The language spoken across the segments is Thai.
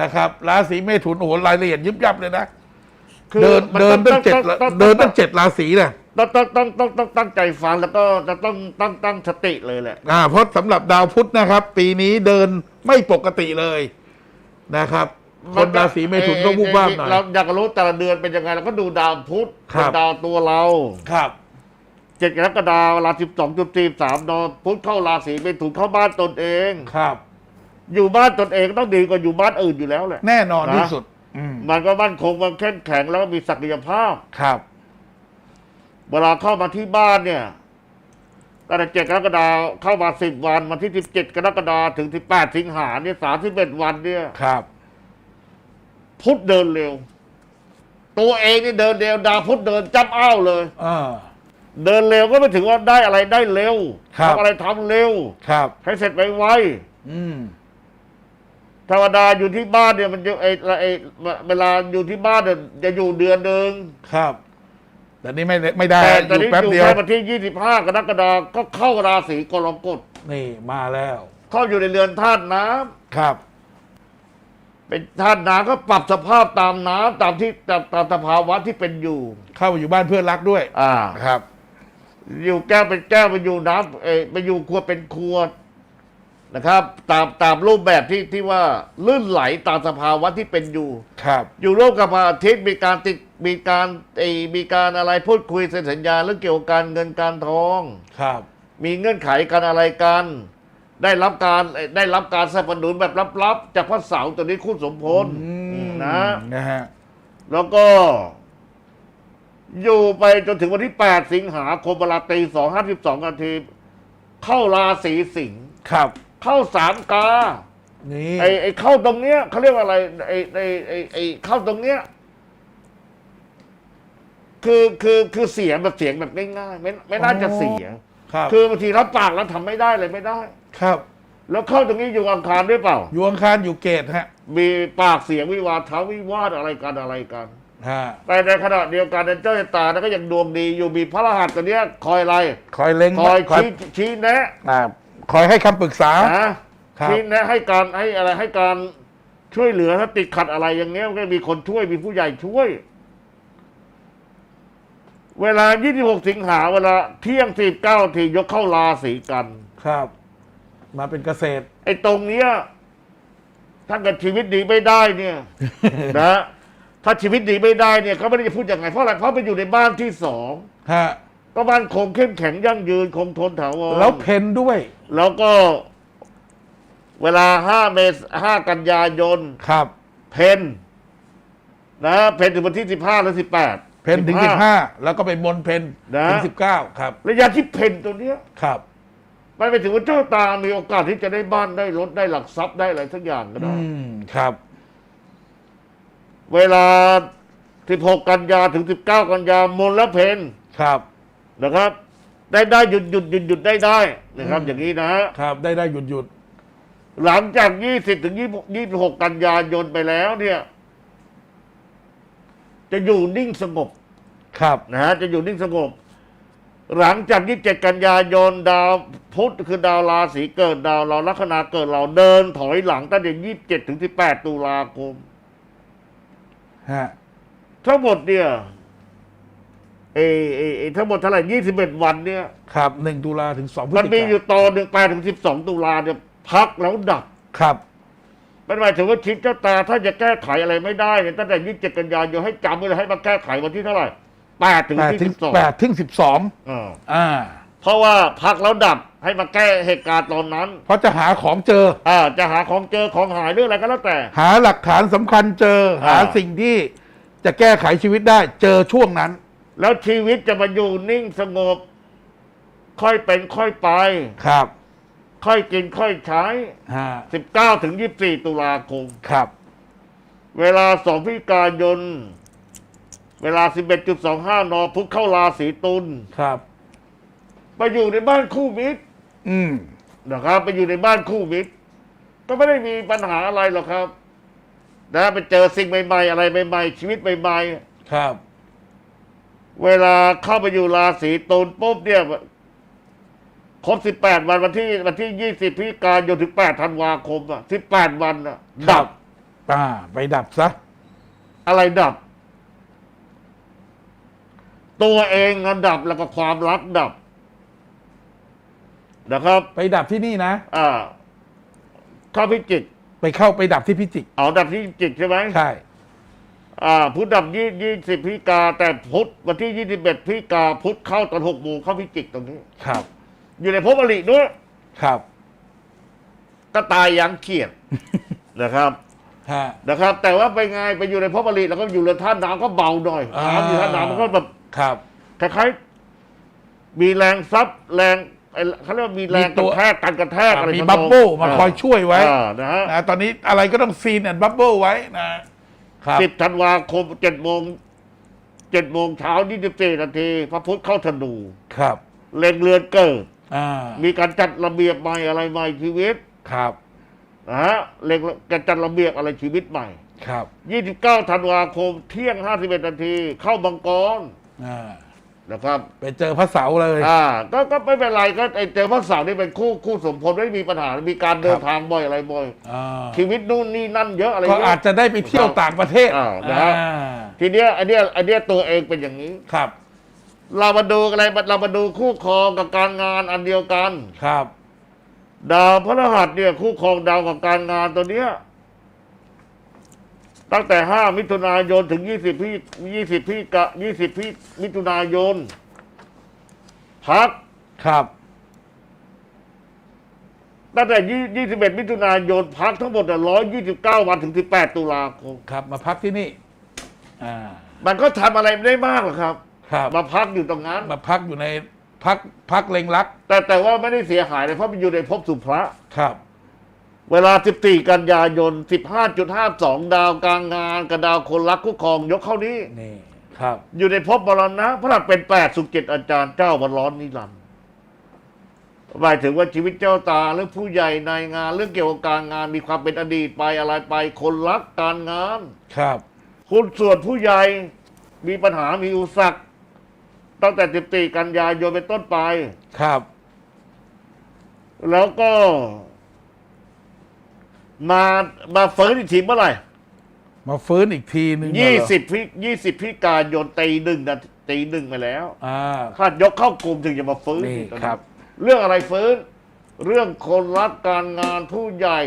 นะครับราศีเมถุนโอ้โหรายละเอียดยิบยับเลยนะคือเดินมันเดินตั้งเจ็ดต้องต้องเดินตั้งเจ็ดราศีนะต้องต้องต้องต้องต้องตั้งใจฟังแล้วก็จะต้องตั้งตั้งสติเลยแหละ อ่าเพราะสำหรับดาวพุธนะครับ ปีนี้เดินไม่ปกติเลยนะครับ คนราศีเมถุนต้องวุ่นวามหน่อย เราอยากรู้แต่ละเดือนเป็นยังไงเราก็ดูดาวพุธครับ เป็นดาวตัวเราครับ เจ็ดกรกฎาคมเวลาสิบสองจุดสี่สามนพุธเข้าราศีเมถุนเข้าบ้านตนเอง ครับ อยู่บ้านตนเองต้องดีกว่าอยู่บ้านอื่นอยู่แล้วแหละ แน่นอนนะ ที่สุด อืมมันก็มั่นคงมันเข้มแข็งแล้วก็มีศักยภาพ ครับ เวลาเข้ามาที่บ้านเนี่ยตั้งแต่เจ็ดกรกฎาคมเข้ามาสิบวันวันที่สิบเจ็ดกรกฎาคมถึงสิบแปดสิงหาเนี่ยสามสิบเอ็ดวันเนี่ย ครับ พุธเดินเร็ว ตัวเองนี่เดินเร็วดาวพุธเดินจับอ้าวเลยอ่าเดินเร็วก็ไม่ถึงว่าได้อะไรได้เร็วครับ ทำอะไรทำเร็ว ครับ ให้เสร็จไวอืมๆ ธรรมดาอยู่ที่บ้านเนี่ยมันจะไอ้ไอ้เวลาอยู่ที่บ้านเนี่ยจะอยู่เดือนหนึ่งครับ แต่นี่ไม่ได้ไม่ได้แต่อตอนยู่นี้แป๊บอยู่เดียว แค่วันที่ยี่สิบห้ากรกฎาคมก็เข้าราศีกรกฎนี่มาแล้ว เข้าอยู่ในเรือนธาตุน้ำครับ เป็นธาตุน้ำก็ปรับสภาพตามน้ำตามที่ตามตามสภาวะที่เป็นอยู่ เข้าไปอยู่บ้านเพื่อนรักด้วยอ่า ครับ อยู่แก้วเป็นแก้วไปอยู่น้ำเออไปอยู่ครัวเป็นครัว นะครับ ตามตามรูปแบบที่ที่ว่าลื่นไหลตามสภาวะที่เป็นอยู่ ครับ อยู่ร่วมกับพระอาทิตย์มีการติดมีการเออมีการอะไรพูดคุยเซ็นสัญญาเรื่องเกี่ยวกับการเงินการทอง ครับ มีเงื่อนไขกันอะไรกัน ได้รับการเอ่อได้รับการสนับสนุนแบบลับๆจากพระเสาร์ตัวนี้คุณสมพลอืมนะ นะฮะ แล้วก็ อยู่ไปจนถึงวันที่ 8 สิงหาคมเวลาตีสองห้าสิบสองนาที เข้าราศีสิงห์ ครับเข้าสามกานี่ไอ้ไอ้เข้าตรงเนี้ยเขาเรียกว่าอะไรไอ้ไอ้ไอ้ไอ้เข้าตรงเนี้ยคือคือคือเสียงแบบเสียงแบบง่ายๆไม่ไม่น่าจะเสียครับคือบางทีรับปากแล้วทำไม่ได้เลยไม่ได้ ครับ แล้วเข้าตรงนี้อยู่อังคารด้วยเปล่า อยู่อังคารอยู่เกตฮะ มีปากเสียงวิวาทะวิวาทอะไรกันอะไรกันฮะแต่ในขณะเดียวกันเจ้าชะตานั้นก็ยังดวงดีอยู่มีพระรหัสตัวเนี้ยคอยอะไรคอยเล็งคอยคอยชี้ชี้แนะอ่า คอยให้คำปรึกษา นะครับชี้แนะให้การให้อะไรให้การช่วยเหลือถ้าติดขัดอะไรอย่างเงี้ยก็มีคนช่วยมีผู้ใหญ่ช่วย เวลา 26 สิงหาเวลาเที่ยง 49ทียกเข้าราศีกัน ครับ มาเป็นเกษตร ไอ้ตรงเนี้ยถ้าเกิดชีวิตดีไม่ได้เนี่ย นะถ้าชีวิตดีไม่ได้เนี่ยเขาไม่ได้จะพูดยังไงเพราะอะไรเพราะไปอยู่ในบ้านที่สอง ฮะ ก็บ้านคงเข้มแข็งยั่งยืนคงทนถาวรแล้วเพนด้วย แล้วก็ เวลาห้าเมษห้ากันยายนครับ เพนนะเพนถึงวันที่สิบห้าหรือสิบแปดเพนถึงสิบห้าแล้วก็ไปมนเพนนะถึงสิบเก้าครับ ระยะที่เพนตัวเนี้ยครับมันไปถึงว่าเจ้าตามีโอกาสที่จะได้บ้านได้รถได้หลักทรัพย์ได้อะไรสักอย่างก็อืได้มครับ เวลา16กันยาถึง19กันยามนและเพนครับ นะครับ ได้ได้หยุดหยุดหยุดหยุดได้ได้นะครับอืมอย่างนี้นะครับ ได้ได้หยุดหยุดหลังจาก 20 ถึง20 26 กันยายนไปแล้วเนี่ย จะอยู่นิ่งสงบครับนะฮะจะอยู่นิ่งสงบ หลังจาก 27 กันยายนดาวพุธคือดาวราศีเกิดดาวเราลัคนาเกิดเราเดินถอยหลังตั้งแต่ 27 ถึง 18 ตุลาคมฮะทั้งหมดเนี่ย เอเอเอทั้งหมดเท่าไหร่ยี่สิบเอ็ดวันเนี่ย ครับหนึ่งตุลาถึงสองพฤศมันจิมีกาอยู่ตอนหนึ่งแปดถึงสิบสองตุลาเนี่ยพักแล้วดับ ครับ มันหมายถึงว่าชิดเจ้าตาถ้าจะแก้ไขอะไรไม่ได้เนี่ยตั้งแต่ยี่สิบเจ็ดกันยายนให้จำไว้เลยให้มาแก้ไขวันที่เท่าไหร่แปดถึงแปดที่ถึงสิบสองแปดถึงสิบสองอ่าอ่า เพราะว่าพักแล้วดับให้มาแก้เหตุการณ์ตอนนั้น เพราะจะหาของเจอ อ่าจะหาของเจอของหายหรืออะไรก็แล้วแต่ หาหลักฐานสำคัญเจออ่าหาสิ่งที่จะแก้ไขชีวิตได้เจอช่วงนั้น แล้วชีวิตจะมาอยู่นิ่งสงบ ค่อยเป็นค่อยไป ครับ ค่อยกินค่อยใช้ ฮะสิบเก้าถึงยี่สิบสี่ตุลาคม ครับ เวลาสองพฤศจิกายน เวลา 11.25 น พุธเข้าราศีตุลครับ ไปอยู่ในบ้านคู่มิตรอืม นะครับ ไปอยู่ในบ้านคู่มิตร ก็ไม่ได้มีปัญหาอะไรหรอกครับ นะไปเจอสิ่งใหม่ ๆ อะไรใหม่ ๆ ชีวิตใหม่ครับๆ เวลาเข้าไปอยู่ราศีตุลปุ๊บเนี่ยครบ18วันวันที่วันที่20พฤศจิกายนถึง8ธันวาคมอะ18วันอะครัดับบอ่า ไปดับซะ อะไรดับ ตัวเองอะดับแล้วก็ความรักดับ นะครับ ไปดับที่นี่นะ อ่า เข้าพิจิก ไปเข้าไปดับที่พิจิก เอาดับที่พิจิกใช่ไหมใช่ อ่าพุธดับยี่ยี่สิบพิกา แต่พุธวันที่ยี่สิบเอ็ดพิกา พุธเข้าตอนหกโมงเข้าพิจิกตรงนี้ ครับ อยู่ในภพอริด้วยครับก็ตายอยังเครียด นะครับฮะ นะครับ แต่ว่าไปไงไปอยู่ในภพอริแล้วก็อยู่ในท่าน้ำก็เบาหน่อยอ่า น้ำอยู่ท่าน้ำมันก็แบบครับ คล้ายๆมีแรงซับแรงไอ้เขาเรียกว่ามีแรงกระแทกกันกระแทกอะไรมีทำนองบับเบิ้ลมาคอยช่วยไว้อ่านะฮะ นะตอนนี้อะไรก็ต้องซีนแอนบับเบิ้ลไว้นะ ครับ สิบธันวาคมเจ็ดโมงเจ็ดโมงเช้ายี่สิบสี่นาทีพระพุธเข้าธนู ครับเล็งเรือนเกิด อ่ามีการจัดระเบียบใหม่อะไรใหม่ชีวิตครับนะฮะเล็งการจัดระเบียบอะไรชีวิตใหม่ ครับยี่สิบเก้าธันวาคมเที่ยงห้าสิบเอ็ดนาทีเข้าบังกรอ่า นะครับไปเจอพระเสาเลย อ่าก็ก็ไม่เป็นไรก็ไอเจอพระเสาร์นี่เป็นคู่คู่สมพลไม่มีปัญหา มีการเดินทางบ่อยอะไรบ่อยอ่า ชีวิตนู่นนี่นั่นเยอะอะไรก็เยอาจอะ จะได้ไปเที่ยวต่างประเทศอ่านะฮะ อ่าทีเนี้ยอันเนี้ยอันเนี้ยตัวเองเป็นอย่างนี้ ครับเรามาดูอะไรเรามาดูคู่ครองกับการงานอันเดียวกัน ครับ ดาวพฤหัสเนี่ยคู่ครองดาวกับการงานตัวเนี้ย ตั้งแต่ห้ามิถุนายนถึงยี่สิบพี่ยี่สิบพี่กะยี่สิบพี่มิถุนายนพักครับ ตั้งแต่ยี่ยี่สิบเอ็ดมิถุนายนพักทั้งหมดร้อยยี่สิบเก้าวันถึงสิบแปดตุลาคมครับ มาพักที่นี่อ่ามันก็ทำอะไรไม่ได้มากหรอกครับ ครับมาพักอยู่ตรงนั้น มาพักอยู่ในพักพักเล็งรัก แต่แต่ว่าไม่ได้เสียหายเลยเพราะมันอยู่ในภพสุภะครับ เวลา 14 กันยายน 15.52 ดาวกลางงานกับดาวคนรักคู่ครองยกเข้านี้ นี่ครับ อยู่ในภพบรณะพระหัสเป็น 8 สุขเจ็ดอาจารย์เจ้าวันร้อนนิรันดร์หมายถึงว่าชีวิตเจ้าตาหรือผู้ใหญ่ในงาน เรื่องเกี่ยวกับการงานมีความเป็นอดีตไปอะไรไปคนรักการงาน ครับ คุณส่วนผู้ใหญ่มีปัญหามีอุปสรรคตั้งแต่ 14 กันยายนเป็นต้นไป ครับ แล้วก็ มามาเฟิร์สอีกทีเมื่อไหร่มาฟื้นอีกทีหนึ่งยี่เหรอสิบพิยี่สิบพิการยนตีหนึ่งนะตีหนึ่งไปแล้วอ่าคาดยกเข้ากลุ่มถึงจะมาฟื้นนี่ตอนนี้ครับ เรื่องอะไรฟื้น เรื่องคนรักการงานผู้ใหญ่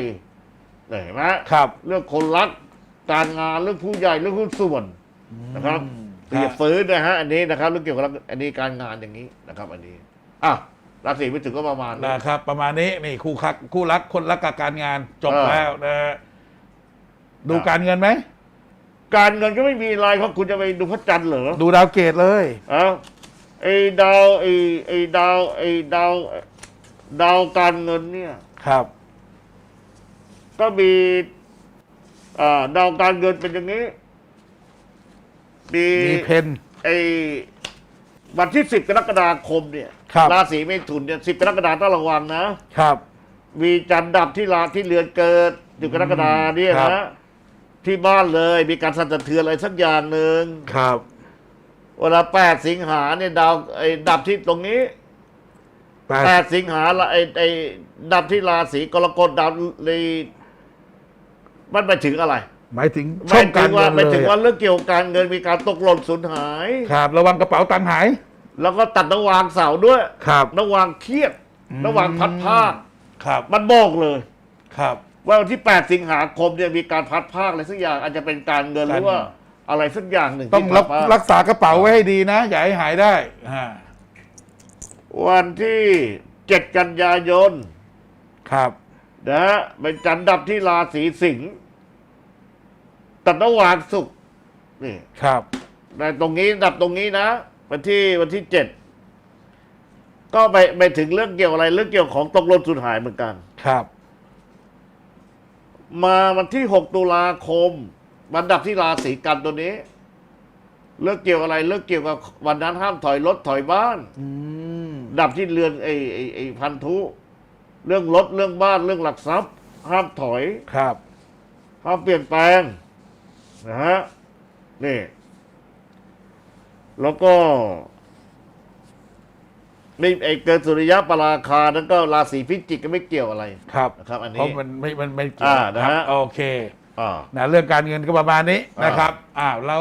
เห็นไหมครับ เรื่องคนรักการงานเรื่องผู้ใหญ่เรื่องหุ้นส่วนนะครับอืมเรียบฟื้นนะฮะอันนี้นะครับเรื่องเกี่ยวกับอันนี้การงานอย่างนี้นะครับ อันนี้อะ ราศีไม่ถึงก็ประมาณนี้ นะครับ ประมาณนี้นี่คู่คักคู่รักคนรักกับการงานจบเออ แล้วนะฮะดูอะการเงินไหม การเงินก็ไม่มีอะไรเพราะคุณจะไปดูพระจันทร์เหรอดูดาวเกตเลย เอ้าไอ้ดาวไอ้ไอ้ดาวไอ้ดาวดาวการเงินเนี่ย ครับ ก็มีอ่าดาวการเงินเป็นอย่างนี้ มีมีเพนไอ้ วันที่สิบกรกฎาคมเนี่ยครับ ราศีเมถุนเนี่ยสิบกรกฎาคมต้องระวังนะ ครับ มีจันทร์ดับที่ลาที่เรือนเกิดอยู่กรกฎาเนี่ยครับนะที่บ้านเลยมีการสั่นสะเทือนอะไรสักอย่างหนึ่งครับ เวลาแปดสิงหาเนี่ยดาวไอ้ดับที่ตรงนี้แปดแปดสิงหาละไอ้ไอ้ดับที่ราศีกรกฎดาวเลยมันไปถึงอะไร หมายถึงหช่มาอยงถึการงเงิว่านหมายเลถึงยว่าเรื่องเกี่ยวกับการเงินมีการตกหล่นสูญหาย ครับ ระวังกระเป๋าตังค์หายแล้วก็ตัดระวางเสาด้วย ครับ ระวางเครียด อืม ระวางพัดผ้าคครับมันบอกเลย ครับ ว่าวันที่ 8 สิงหาคมเนี่ยมีการพัดภาคอะไรสักอย่างอาจจะเป็นการเงินหรือว่าอะไรสักอย่างหนึ่งต้องที่รักพัดภาครักษากระเป๋าไว้ให้ดีนะ อย่าให้หายได้อ่าวันที่ 7 กันยายนครับ นะฮะเป็นจันทร์ดับที่ราศีสิงห์ ตัดระหว่างสุขนี่ครับ ในตรงนี้ดับตรงนี้นะ วันที่วันที่เจ็ดก็ไปไปถึงเรื่องเกี่ยวอะไร เรื่องเกี่ยวของตกหล่นสูญหายเหมือนกัน ครับ มาวันที่6ตุลาคมวันดับที่ราศีกันตัวนี้ เรื่องเกี่ยวอะไร เรื่องเกี่ยวกับวันนั้นห้ามถอยรถถอยบ้าน อืมดับที่เรือนไอ้ไอ้ไอ้พันธุ เรื่องรถเรื่องบ้านเรื่องหลักทรัพย์ ห้ามถอย ครับ ห้ามเปลี่ยนแปลง นะฮะนี่ แล้วก็ไม่ไอ้เกิดสุริยะปราคานั้นก็ราศีพิจิกก็ไม่เกี่ยวอะไร ครับนะครับ อันนี้ เพราะมันไม่มันไม่เกี่ยวอ่านะคฮะรับโอเคอ่า นะเรื่องการเงินก็ประมาณนี้อ่านนะครับอ้าวเรา